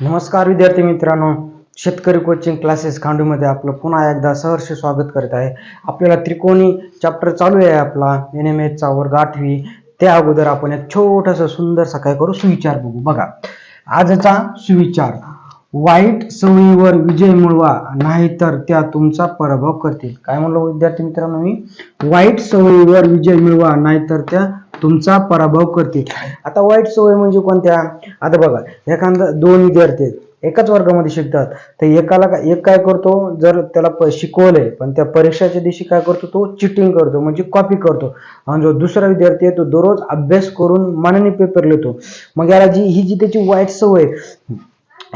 नमस्कार विद्यार्थी मित्रांनो. शेतकरी कोचिंग क्लासेस खांडूमध्ये आपलं पुन्हा एकदा सहर्ष स्वागत करत आहे. आपल्याला त्रिकोणी चॅप्टर चालू आहे आपला. एन एम एचचा वर्ग आठवी. त्या अगोदर आपण एक छोटासा सुंदरसा काय करू सुविचार बघू. बघा. आजचा सुविचार. वाईट सवयीवर विजय मिळवा नाहीतर त्या तुमचा पराभव करतील. काय म्हणलो विद्यार्थी मित्रांनो मी? वाईट सवयीवर विजय मिळवा नाहीतर त्या तुमचा पराभव करतील. आता वाईट सवय म्हणजे कोणत्या? आता बघा एखादा दोन विद्यार्थी आहेत. एकाच वर्गामध्ये शिकतात. तर एकाला काय एक काय करतो? जर त्याला प- शिकवलंय पण त्या परीक्षाच्या दिवशी काय करतो? तो चिटिंग करतो म्हणजे कॉपी करतो. आणि जो दुसरा विद्यार्थी आहे तो दररोज अभ्यास करून मनाने पेपर लिहितो. मग याला जी ही जी त्याची वाईट सवय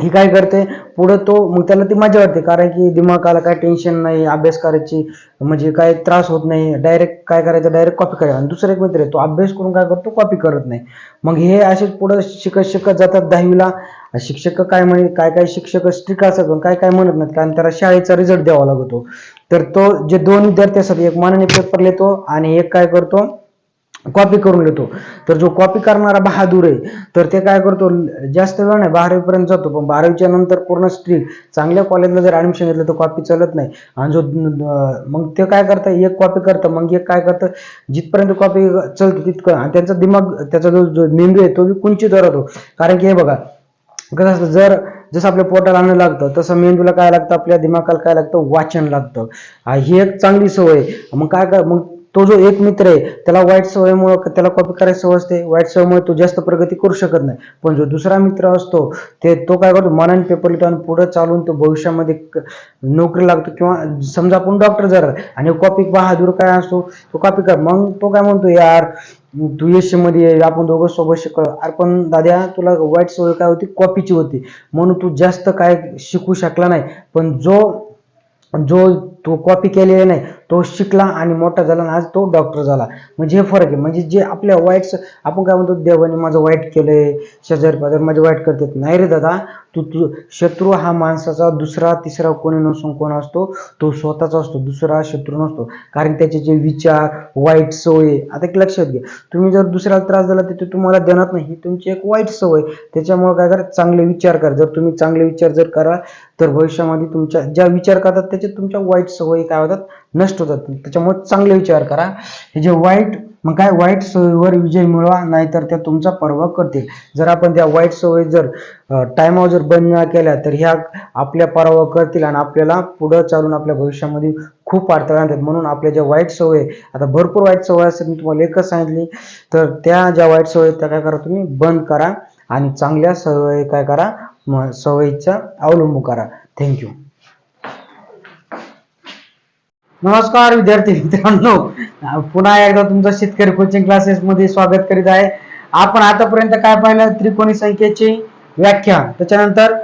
ही काय करते? पुढं तो मग त्याला ती मजा वाटते कारण की दिमागाला काय टेन्शन नाही अभ्यास करायची म्हणजे काय त्रास होत नाही डायरेक्ट काय करायचं डायरेक्ट कॉपी करायचं. आणि दुसरा एक मित्र आहे तो अभ्यास करून काय करतो कॉपी करत नाही. मग हे असेच पुढं शिकत शिकत जातात दहावीला. शिक्षक काय म्हणे काय काय शिक्षक स्ट्रिक्ट असतात पण काय काय म्हणत नाहीत कारण त्याला शाळेचा रिझल्ट द्यावा लागतो. तर तो जे दोन विद्यार्थी असतात एक मानाने पेपर लिहितो आणि एक काय करतो कॉपी करून लिहितो तर जो कॉपी करणारा बहादूर आहे तर ते काय करतो जास्त वेळ नाही बारावीपर्यंत जातो. पण बारावीच्या नंतर पूर्ण स्ट्रिक चांगल्या कॉलेजला जर ऍडमिशन घेतलं तर कॉपी चालत नाही. आणि जो मग ते काय करतं एक कॉपी करतं मग एक काय करतं जिथपर्यंत कॉपी चलते तितकं आणि त्यांचा दिमाग त्याचा जो जो मेंदू आहे तो बी कुंचित राहतो कारण की हे बघा कसं असतं जर जसं आपल्या पोटाला अन्न लागतं तसं मेंदूला काय लागतं आपल्या दिमागाला काय लागतं वाचन लागतं. ही एक चांगली सवय मग काय कर मग तो जो एक मित्र आहे त्याला वाईट सवयमुळे त्याला कॉपी करायची सवय असते. वाईट सवयमुळे तो जास्त प्रगती करू शकत नाही. पण जो दुसरा मित्र असतो ते तो काय करतो? मनाने पेपर लिहितो आणि पुढे चालून तो भविष्यामध्ये नोकरी लागतो किंवा समजा आपण डॉक्टर जर आणि कॉपी बहादूर काय असतो तो कॉपी कर. मग तो काय म्हणतो यार तू यश आपण दोघं सोबत शिकलो. अरे पण दाद्या तुला वाईट सवय काय होती? कॉपीची होती. म्हणून तू जास्त काय शिकू शकला नाही. पण जो जो तू कॉपी केलेली नाही तो शिकला आणि मोठा झाला आणि आज तो डॉक्टर झाला. म्हणजे हे फरक आहे. म्हणजे जे आपल्या वाईट आपण काय म्हणतो देवाने माझं वाईट केलंय शेजारी पाजारी माझे वाईट करतात. नाही रे दादा तू तू शत्रू हा माणसाचा दुसरा तिसरा कोणी नसून कोण असतो? तो स्वतःचा असतो. दुसरा शत्रू नसतो. कारण त्याचे जे विचार वाईट सवय आता एक लक्षात घ्या. तुम्ही जर दुसऱ्याला त्रास दिला तर ते तुम्हाला देणार नाही. ही तुमची एक वाईट सवय त्याच्यामुळे काय करा चांगले विचार करा. जर तुम्ही चांगले विचार जर करा तर भविष्यामध्ये तुमच्या ज्या विचार करतात त्याचे तुमच्या वाईट सवयी काय होतात? नष्ट होतात. त्याच्यामुळे चांगले विचार करा. हे जे वाईट मग काय वाईट सवयीवर विजय मिळवा नाहीतर त्या तुमचा पर्वा करतील. जर आपण त्या वाईट सवयी जर टायमावर जर बंद न केल्या तर ह्या आपल्या पराभव करतील आणि आपल्याला पुढं चालून आपल्या भविष्यामध्ये खूप अडथळा आणतात. म्हणून आपल्या ज्या वाईट सवय आता भरपूर वाईट सवय असेल मी तुम्हाला एकच सांगितली. तर त्या ज्या वाईट सवय त्या काय करा तुम्ही बंद करा आणि चांगल्या सवयी काय करा सवयीचा अवलंब करा. थँक्यू नमस्कार विद्यार्थी मित्रांनो. पुन्हा एकदा तुमचं शेतकरी कोचिंग क्लासेस मध्ये स्वागत करीत आहे. आपण आतापर्यंत काय पाहिलं? त्रिकोणी संख्येची व्याख्या त्याच्यानंतर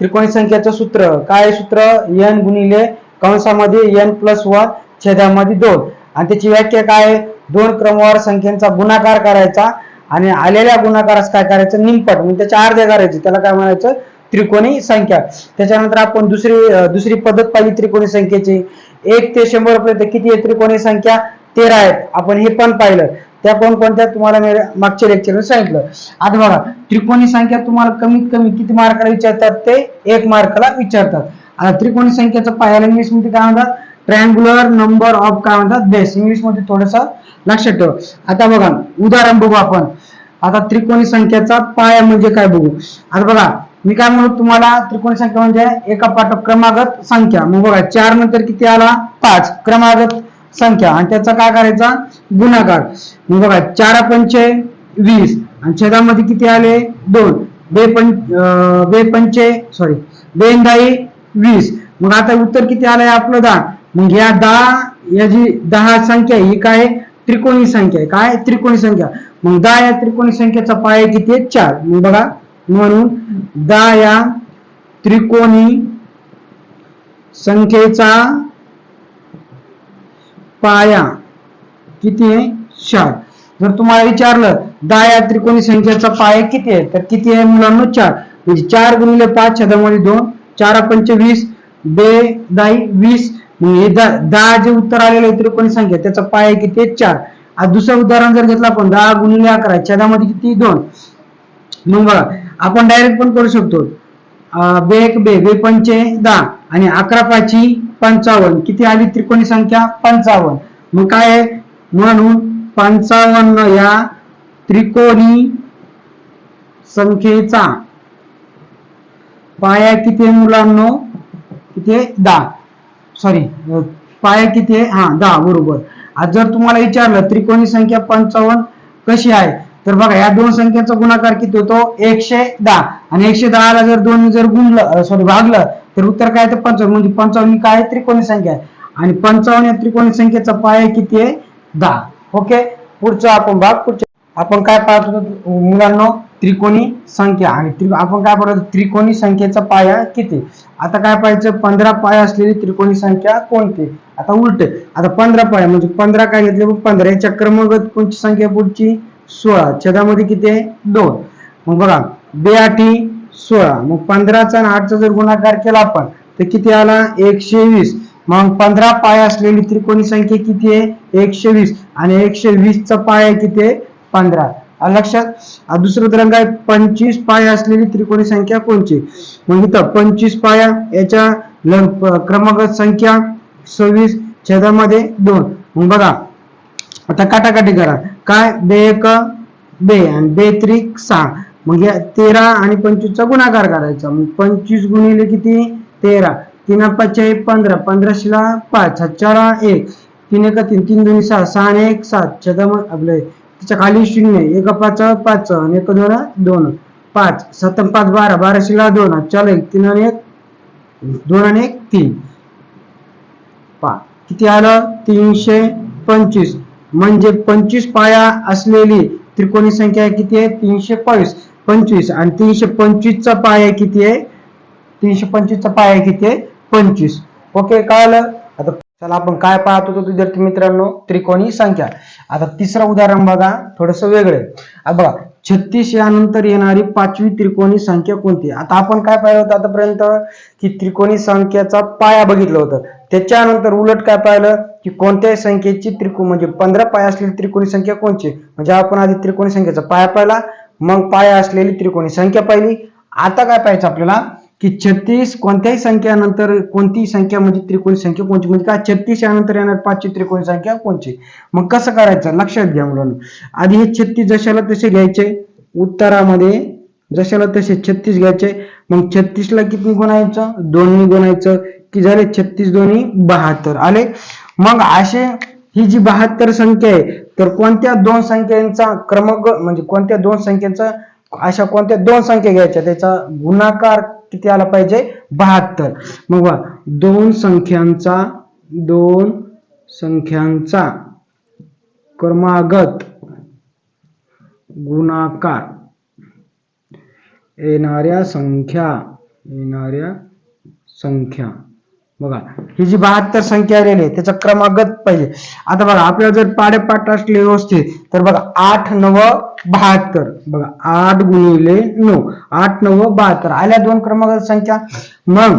त्रिकोणी संख्येचं सूत्र. काय सूत्र? एन गुणिले कंसामध्ये एन प्लस वन छेदामध्ये दोन. आणि त्याची व्याख्या काय आहे? दोन क्रमवार संख्येचा गुणाकार करायचा आणि आलेल्या गुणाकारास काय करायचं? निमपट. म्हणजे त्याच्या अर्ध्या करायचे. त्याला काय म्हणायचं? त्रिकोणी संख्या. त्याच्यानंतर आपण दुसरी दुसरी पद्धत पाहिली त्रिकोणी संख्येची. एक ते शंभर पर्यंत किती आहे त्रिकोणी संख्या? तेरा आहेत. आपण हे पण पाहिलं. त्या कोणकोणत्या तुम्हाला मी मागच्या लेक्चर सांगितलं. आता बघा त्रिकोणी संख्या तुम्हाला कमीत कमी किती मार्काला विचारतात ते? एक मार्काला विचारतात. आता त्रिकोणी संख्याचं पाहायला इंग्लिशमध्ये काय म्हणतात? ट्रँग्युलर नंबर ऑफ काय म्हणतात? बेस इंग्लिशमध्ये थोडस लक्षात ठेव. आता बघा उदाहरण बघू आपण. आता त्रिकोणी संख्याचा पाया म्हणजे काय बघू? आता बघा मी काय म्हणू तुम्हाला त्रिकोणी संख्या म्हणजे एका पाठ क्रमागत संख्या. मग बघा चार नंतर किती आला? पाच. क्रमागत संख्या. आणि त्याचा काय करायचा? गुणाकार. मग बघा चार पंचे वीस. आणि छेदामध्ये किती आले? दोन. बे पं बे पंचे सॉरी बेंदाई वीस. मग आता उत्तर किती आलंय आपलं? दहा. मग या दहा या जी दहा संख्या आहे, ही काय आहे? त्रिकोणी संख्या आहे. काय? त्रिकोणी संख्या. मग दहा या त्रिकोणी संख्येचा पाया किती आहे? चार. मग बघा म्हणून दा या त्रिकोणी संख्येचा पाया किती आहे? चार. जर तुम्हाला विचारलं दहा या त्रिकोणी संख्येचा पाया किती आहे? तर किती आहे मुलांना? चार. म्हणजे चार गुणिले पाच छदामध्ये दोन. चार पंचवीस बे दाई वीस. म्हणजे द- दहा जे उत्तर आलेलं आहे त्रिकोणी संख्या त्याचा पाया किती आहे? चार. आज दुसरं उदाहरण जर घेतलं आपण दहा गुणिले अकरा छदामध्ये किती? दोन. मग बघा आपण डायरेक्ट पण करू शकतो. बेक बे एक बे पंचे दहा आणि अकरा पाची पंचावन्न. किती आली त्रिकोणी संख्या? पंचावन्न. मग काय आहे? म्हणून पंचावन्न या त्रिकोणी संख्येचा पाया किती आहे मुलांनो? किती दहा. सॉरी पाया किती आहे? हा दहा. बरोबर. आज जर तुम्हाला विचारलं त्रिकोणी संख्या पंचावन्न कशी आहे? तर बघा या दोन संख्येचा गुणाकार किती होतो? एकशे दहा. आणि एकशे दहाला जर दोन जर गुणलं सॉरी भागलं तर उत्तर काय तर पंचावन्न. म्हणजे पंचावन्न काय त्रिकोणी संख्या आहे. आणि पंचावन्न या त्रिकोणी संख्येचा पाया किती आहे? दहा. ओके? पुढचा आपण भाग पुढच्या आपण काय पाहत होतो? मुलांना त्रिकोणी संख्या. आणि आपण काय पाहतो त्रिकोणी संख्येचा पाया किती? आता काय पाहायचं? पंधरा पाया असलेली त्रिकोणी संख्या कोणती? आता उलट. आता पंधरा पाया म्हणजे पंधरा काय घेतले? पंधरा. याच्या क्रमगत कोणची संख्या पुढची? सोळा. छेदामध्ये किती आहे? दोन. मग बघा बे आठी सोळा. मग पंधराचा आणि आठचा जर गुणाकार केला आपण तर किती आला? एकशे वीस मग पंधरा पाय असलेली त्रिकोणी संख्या किती आहे? एकशे वीस आणि एकशे वीसचा पाय किती आहे? पंधरा. लक्षात? दुसरं रंग आहे पंचवीस पाया असलेली त्रिकोणी संख्या कोणची? मग इथं पंचवीस पाया याच्या क्रमांक संख्या सव्वीस छेदामध्ये दोन. मग बघा आता काटाकाटी करा. काय? बे एक बे आणि बे त्रिक सहा. मग या तेरा आणि पंचवीसचा गुणाकार करायचा. मग पंचवीस गुणिले किती? तेरा. तीन पाचशे पंधरा. पंधराशेला पाच. हजार एक. तीन एका तीन. तीन दोन्ही सहा. सहा आणि एक सात. छदा आपले त्याच्याखाली शून्य एका पाच पाच आणि एक दोन दोन. पाच. सात पाच बारा. बाराशेला दोन. चाल एक. तीन आणि एक दोन आणि एक तीन. पा किती आलं? तीनशे पंचवीस. म्हणजे पंचवीस पाया असलेली त्रिकोणी संख्या किती आहे? तीनशे बावीस. पंचवीस. आणि तीनशे पंचवीसचा पाया किती आहे? तीनशे पंचवीसचा पाया किती आहे? पंचवीस. ओके कळालं? आता चला आपण काय पाहत होतो विद्यार्थी मित्रांनो? त्रिकोणी संख्या. आता तिसरं उदाहरण बघा. थोडस वेगळे बघा छत्तीस यानंतर येणारी पाचवी त्रिकोणी संख्या कोणती? आता आपण काय पाहिलं होतं आतापर्यंत? की त्रिकोणी संख्याचा पाया बघितलं होतं. त्याच्यानंतर उलट काय पाहिलं की कोणत्याही संख्येची त्रिकोण म्हणजे पंधरा पाय असलेली त्रिकोणी संख्या कोणची? म्हणजे आपण आधी त्रिकोणी संख्येचा पाया पाहिला मग पाया असलेली त्रिकोणी संख्या पाहिली. आता काय पाहायचं आपल्याला की छत्तीस कोणत्याही संख्यानंतर कोणतीही संख्या म्हणजे त्रिकोणी संख्या कोणची? म्हणजे काय? छत्तीस यानंतर येणार पाचची त्रिकोणी संख्या कोणची? मग कसं करायचं? लक्षात घ्या मुलांना. आधी हे छत्तीस जशाला तसे घ्यायचे उत्तरामध्ये जशाला तसे छत्तीस घ्यायचे मग छत्तीसला किती गुणायचं दोन्ही गुणायचं की झाले छत्तीस दोन्ही बहात्तर. आले मग असे ही जी बहात्तर संख्या आहे तर कोणत्या दोन संख्यांचा क्रमांक म्हणजे कोणत्या दोन संख्येचा अशा कोणत्या दोन संख्या घ्यायच्या? त्याचा गुणाकार किती आला पाहिजे? बहात्तर. मग बघा दोन संख्यांचा दोन संख्यांचा क्रमागत गुणाकार येणाऱ्या संख्या येणाऱ्या संख्या. बघा ही जी बहात्तर संख्या आलेली आहे त्याचा क्रमागत पाहिजे. आता बघा आपल्याला जर पाडेपाठ असले व्यवस्थित तर बघा आठ नव बहात्तर. बघा आठ गुणिले नऊ आठ नव बहात्तर. आल्या दोन क्रमांक संख्या. मग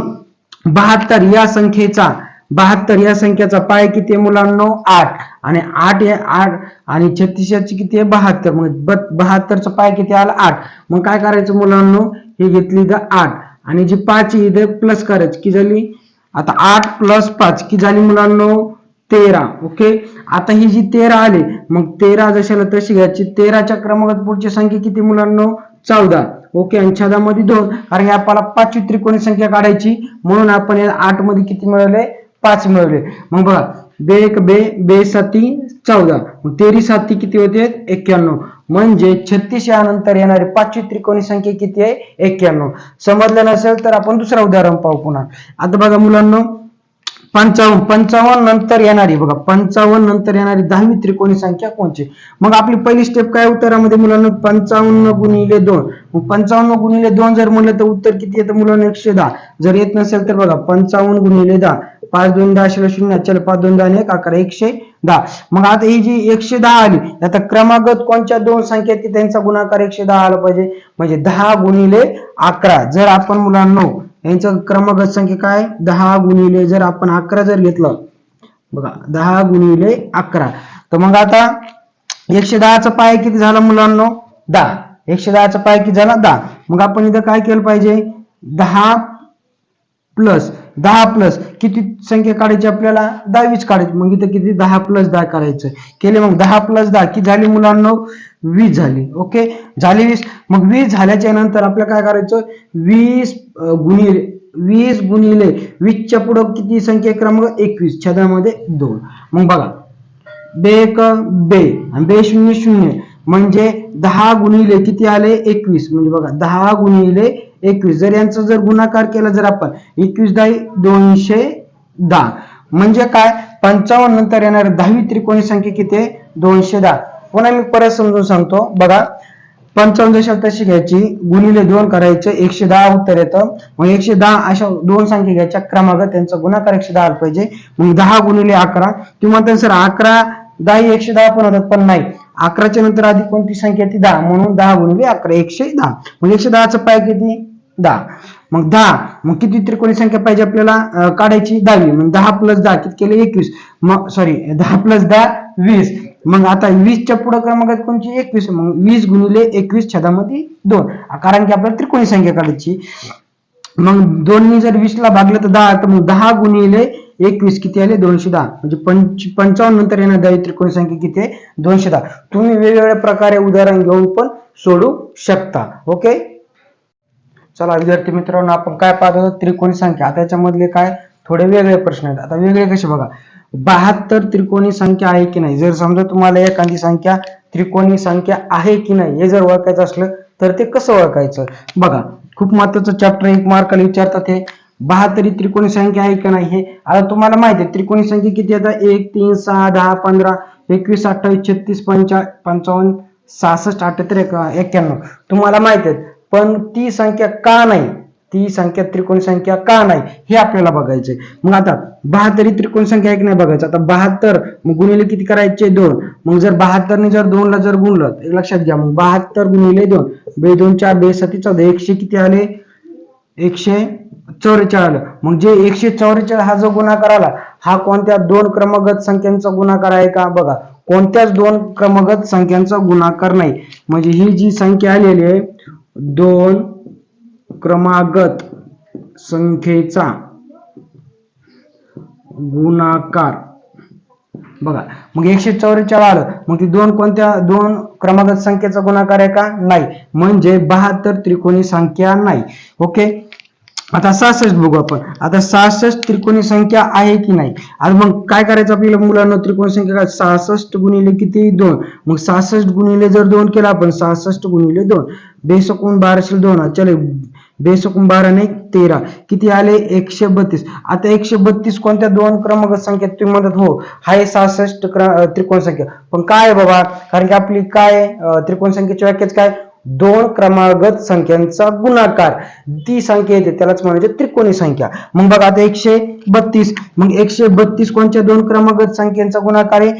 बहात्तर या संख्येचा बहात्तर या संख्येचा पाय किती आहे मुलांनो? आठ. आणि आठ या आठ आणि छत्तीसची किती आहे? बहात्तर. मग बहात्तरचा पाय किती आला? आठ. मग काय करायचं मुलांनो? हे घेतली तर आठ. आणि जी पाच ही इथे प्लस करायची की झाली? आता आठ प्लस पाच की झाली मुलांनो? तेरा ओके आता ही जी तेरा आली मग तेरा जशाला तशी घ्यायची. तेराच्या क्रमांकात पुढची संख्या किती मुलांनो? चौदा ओके आणि छदामध्ये दोन. कारण आपल्याला पाचवी त्रिकोणी संख्या काढायची. म्हणून आपण या आठमध्ये किती मिळवले? पाच मिळवले. मग बघा बे एक बे बे साती चौदा. मग तेरी साती किती होते? एक्क्याण्णव. म्हणजे छत्तीस यानंतर येणारी पाचवी त्रिकोणी संख्या किती आहे? एक्क्याण्णव. समजलं नसेल तर आपण दुसरं उदाहरण पाहू पुन्हा. आता बघा मुलांना पंचावन्न पंचावन्न नंतर येणारी बघा पंचावन्न नंतर येणारी दहावी त्रिकोणी संख्या कोणची? मग आपली पहिली स्टेप काय उत्तरामध्ये मुलांना? पंचावन्न गुणिले दोन. मग पंचावन्न गुणिले दोन जर म्हणलं तर उत्तर किती येतं मुलांना? एकशे दहा. जर येत नसेल तर बघा पंचावन्न गुणिले दहा. पाच दोन दहा शिल्लक शून्य चल पाच दोन दहा एक अकरा एकशे दहा. मग आता ही जी एकशे दहा आली आता क्रमागत कोणत्या दोन संख्या आहेत त्यांचा गुणाकार एकशे दहा आला पाहिजे? म्हणजे दहा गुणिले अकरा. जर आपण मुलांना यांचं क्रमागत संख्या काय? दहा गुणिले जर आपण अकरा जर घेतलं बघा दहा गुणिले अकरा. तर मग आता एकशे दहाचा पाय किती झाला मुलांना? दहा. एकशे दहाचा पाय किती झाला? दहा. मग आपण इथं काय केलं पाहिजे? दहा प्लस दहा प्लस किती संख्या काढायची आपल्याला? दहावीच काढायची. मग इथं किती? दहा प्लस दहा करायचं. केले मग दहा प्लस दहा. किती झाली मुलांना? वीस झाली. ओके? झाली वीस. मग वीस झाल्याच्यानंतर आपल्याला काय करायचं? वीस अं, गुणिले. वीस गुणिले. वीसच्या पुढं किती संख्या क्रमांक एकवीस. छदामध्ये दोन. मग बघा. बे एक बे. बे शून्य शून्य. म्हणजे दहा गुणिले किती आले? एकवीस. म्हणजे बघा दहा गुणिले एकवीस. जर यांचा जर गुणाकार केला जर आपण एकवीस दहा दोनशे दहा. म्हणजे काय? पंचावन्न नंतर येणार दहावी त्रिकोणी संख्या किती आहे? दोनशे दहा. पुन्हा मी परत समजून सांगतो. बघा पंचावन्न दशांश तशी घ्यायची गुणिले दोन करायचं एकशे दहा उत्तर येतं. मग एकशे दहा अशा दोन संख्या घ्यायच्या क्रमागत त्यांचा गुणाकार एकशे दहा आला पाहिजे. मग दहा गुणिले अकरा. किंवा म्हणता सर अकरा दहा एकशे दहा पण होतात पण नाही. अकराच्या नंतर आधी कोणती संख्या ती दहा. म्हणून दहा गुणिले अकरा एकशे दहा. मग एकशे दहाचं पाय किती? दहा. मग दहा. मग किती त्रिकोणी संख्या पाहिजे आपल्याला? काढायची दहावी. मग दहा प्लस दहा किती केले? एकवीस. मग सॉरी दहा प्लस दहा वीस. मग आता वीसच्या पुढे क्रमांकात कोणची? एकवीस. मग वीस गुणिले एकवीस छदामध्ये दोन. कारण की आपल्याला त्रिकोणी संख्या काढायची. मग दोन्ही जर वीसला भागलं तर दहा. तर मग दहा गुणिले एकवीस किती आले? दोनशे दहा. म्हणजे पंच पंचावन्न नंतर येणार दहा त्रिकोणी संख्या किती आहे? दोनशे दहा. तुम्ही वेगवेगळ्या प्रकारे उदाहरण घेऊन पण सोडू शकता. ओके चला विद्यार्थी मित्रांनो आपण काय पाहत होतो त्रिकोणी संख्या. आता काय? थोडे वेगळे प्रश्न आहेत. आता वेगळे कसे बघा? बहात्तर त्रिकोणी संख्या आहे की नाही? जर समजा तुम्हाला एखादी संख्या त्रिकोणी संख्या आहे की नाही हे जर ओळखायचं असलं तर ते कसं ओळखायचं? बघा खूप महत्वाचं चॅप्टर एक मार्काला विचारतात हे. बहात्तरी त्रिकोणी संख्या आहे की नाही हे? आता तुम्हाला माहिती आहे त्रिकोणी संख्या किती येतात एक तीन सहा दहा पंधरा एकवीस अठ्ठावीस छत्तीस पंचा पंचावन्न सहासष्ट अठ्ठ्याहत्तर एक- एक्क्याण्णव. तुम्हाला माहीत आहे पण ती संख्या का नाही? ती संख्या त्रिकोण संख्या का नाही? हे आपल्याला बघायचंय. मग आता बहात्तर ही त्रिकोण संख्या एक नाही बघायचं? आता बहात्तर मग गुणिले किती करायचे? दोन. मग जर बहात्तरने जर दोनला जर गुणलं एक लक्षात घ्या मग बहात्तर गुणिले दोन. बे दोन चार चौदा. एकशे किती आले? एकशे चौवेचाळ आलं. मग जे एकशे चौवेचाळ हा जो गुणाकार आला हा कोणत्या दोन क्रमगत संख्यांचा गुणाकार आहे का? बघा. कोणत्याच दोन क्रमगत संख्यांचा गुणाकार नाही. म्हणजे ही जी संख्या आलेली आहे दोन क्रमागत संख्येचा गुणाकार. बघा मग एकशे चौवेचाळीस आलं मग ती दोन कोणत्या दोन क्रमागत संख्येचा गुणाकार आहे का? नाही. म्हणजे बहात्तर त्रिकोणी संख्या नाही. ओके? आता सहासष्ट बघू आपण. आता सहासष्ट त्रिकोणी संख्या आहे की नाही? आता मग काय करायचं आपल्याला मुलांना? त्रिकोणी संख्या काय? सहासष्ट गुणिले किती? दोन. मग सहासष्ट गुणिले जर दोन केला आपण सहासष्ट गुणिले दोन. बेसकून बाराशे दोन. चले बेसकून बारा नाही तेरा. किती आले? एकशे बत्तीस. आता एकशे बत्तीस कोणत्या दोन क्रमांक संख्या तुम्ही म्हणतात हो हा आहे सहासष्ट क्र- त्रिकोण संख्या. पण काय आहे बाबा? कारण की आपली काय त्रिकोण संख्येची व्याख्याच काय? दोन क्रमागत संख्यांचा गुणाकार. ती संख्या येते त्यालाच म्हणायचे त्रिकोणी संख्या. मग बघा आता एकशे बत्तीस. मग एकशे बत्तीस कोणत्या दोन क्रमागत संख्यांचा गुणाकार आहे?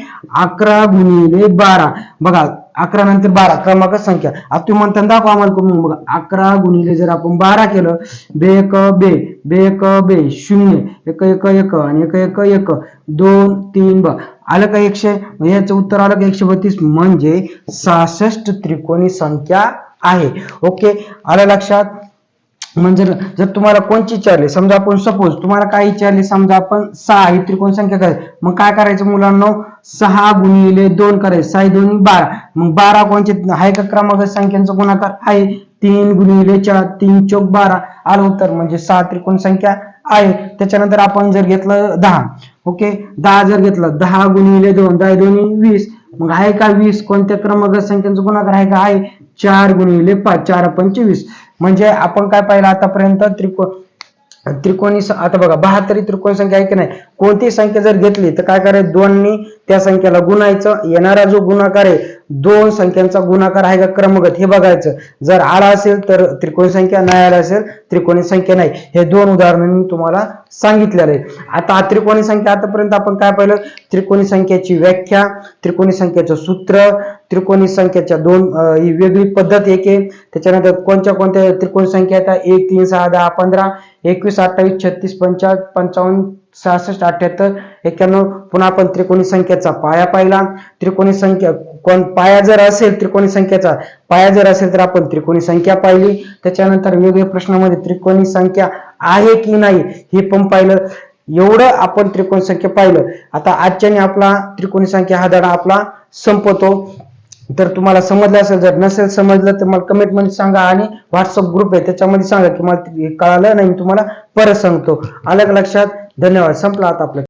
अकरा गुणिले बारा. बघा अकरा नंतर बारा क्रमांक संख्या. आता तुम्ही म्हणता दाखवा आम्हाला करून. बघा अकरा गुणिले जर आपण बारा केलं बे एक बे. बे एक बे. शून्य. एक एक एक. आणि एक एक एक. दोन तीन बघा आलं का एकशे? म्हणजे याचं उत्तर आलं का एकशे बत्तीस? म्हणजे सहासष्ट त्रिकोणी संख्या आहे. ओके? आलं लक्षात? म्हणजे जर तुम्हाला कोणची विचारली समजा आपण सपोज तुम्हाला काय विचारले समजा आपण सहा ही त्रिकोण संख्या काय मग काय करायचं मुलांना? सहा गुणिले दोन करायचे. सहा दोन बारा. मग बारा कोणचे? आहे का क्रमांक संख्यांचा गुणाकार? आहे तीन गुणिले चार तीन चौक बारा. आलं उत्तर म्हणजे सहा त्रिकोण संख्या आहे. त्याच्यानंतर आपण जर घेतलं दहा ओके? दहा जर घेतलं दहा गुणिले दोन दहा दोन्ही वीस. मग आहे का वीस? कोणत्या क्रमांक संख्यांचा गुणाकार आहे का? आहे चार गुणिले पाच चार पंचवीस म्हणजे आपण काय पाहिलं आतापर्यंत? त्रिकोण त्रिकोणी आता बघा बहात्तरी त्रिकोणी संख्या आहे की नाही? कोणती संख्या जर घेतली तर काय करायचं? दोननी त्या संख्येला गुणायचं. येणारा जो गुणाकार आहे दोन संख्यांचा गुणाकार आहे का? क्रमगत. हे बघायचं. जर आला असेल तर त्रिकोणी संख्या नाही आला असेल त्रिकोणी संख्या नाही. हे दोन उदाहरणं मी तुम्हाला सांगितलेलं आहे. आता त्रिकोणी संख्या आतापर्यंत आपण काय पाहिलं? त्रिकोणी संख्येची व्याख्या त्रिकोणी संख्येचं सूत्र त्रिकोणी संख्येच्या दोन ही वेगळी पद्धत एक आहे. त्याच्यानंतर कोणत्या कोणत्या त्रिकोणी संख्या येतात एक तीन सहा दहा पंधरा एकवीस अठ्ठावीस छत्तीस पंचा पंचावन्न सहासष्ट अठ्याहत्तर एक्क्याण्णव. पुन्हा आपण त्रिकोणी संख्येचा पाया पाहिला. त्रिकोणी संख्या कोण पाया जर असेल त्रिकोणी संख्येचा पाया जर असेल तर आपण त्रिकोणी संख्या पाहिली. त्याच्यानंतर वेगवेगळ्या प्रश्नामध्ये त्रिकोणी संख्या आहे की नाही हे पण पाहिलं. एवढं आपण त्रिकोण संख्या पाहिलं. आता आजच्याने आपला त्रिकोणी संख्या हा धडा आपला संपतो. तर तुम्हाला समजलं असेल जर नसेल समजलं तर मला कमेंटमध्ये सांगा आणि व्हॉट्सअप ग्रुप आहे त्याच्यामध्ये सांगा की मला कळालं नाही मी तुम्हाला परत सांगतो. आलं लक्षात. धन्यवाद. संपला आता आपलं